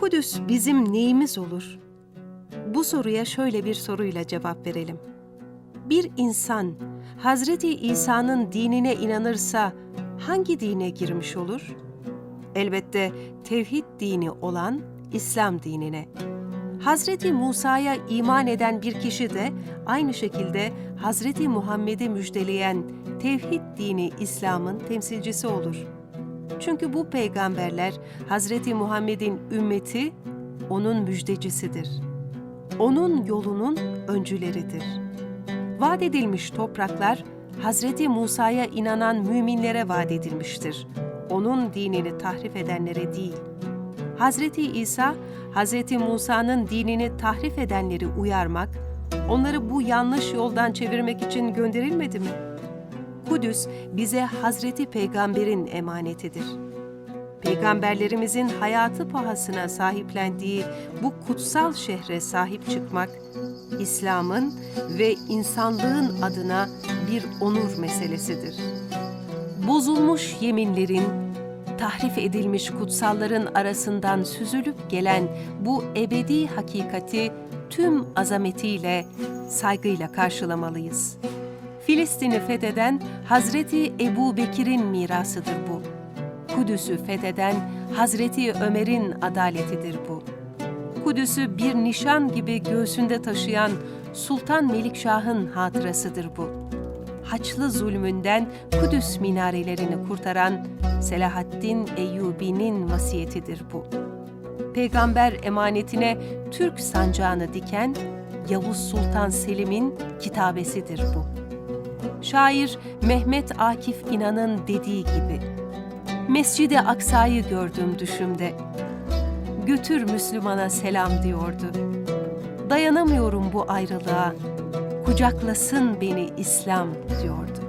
Kudüs bizim neyimiz olur? Bu soruya şöyle bir soruyla cevap verelim. Bir insan Hazreti İsa'nın dinine inanırsa hangi dine girmiş olur? Elbette tevhid dini olan İslam dinine. Hazreti Musa'ya iman eden bir kişi de aynı şekilde Hazreti Muhammed'i müjdeleyen tevhid dini İslam'ın temsilcisi olur. Çünkü bu peygamberler Hazreti Muhammed'in ümmeti, onun müjdecisidir. Onun yolunun öncüleridir. Vaat edilmiş topraklar Hazreti Musa'ya inanan müminlere vaat edilmiştir. Onun dinini tahrif edenlere değil. Hazreti İsa, Hazreti Musa'nın dinini tahrif edenleri uyarmak, onları bu yanlış yoldan çevirmek için gönderilmedi mi? Kudüs bize Hazreti Peygamber'in emanetidir. Peygamberlerimizin hayatı pahasına sahiplendiği bu kutsal şehre sahip çıkmak, İslam'ın ve insanlığın adına bir onur meselesidir. Bozulmuş yeminlerin, tahrif edilmiş kutsalların arasından süzülüp gelen bu ebedi hakikati tüm azametiyle, saygıyla karşılamalıyız. Filistin'i fetheden Hazreti Ebu Bekir'in mirasıdır bu. Kudüs'ü fetheden Hazreti Ömer'in adaletidir bu. Kudüs'ü bir nişan gibi göğsünde taşıyan Sultan Melikşah'ın hatırasıdır bu. Haçlı zulmünden Kudüs minarelerini kurtaran Selahaddin Eyyubi'nin vasiyetidir bu. Peygamber emanetine Türk sancağını diken Yavuz Sultan Selim'in kitabesidir bu. Şair Mehmet Akif İnan'ın dediği gibi, Mescid-i Aksa'yı gördüm düşümde. Götür Müslümana selam diyordu. Dayanamıyorum bu ayrılığa, kucaklasın beni İslam diyordu.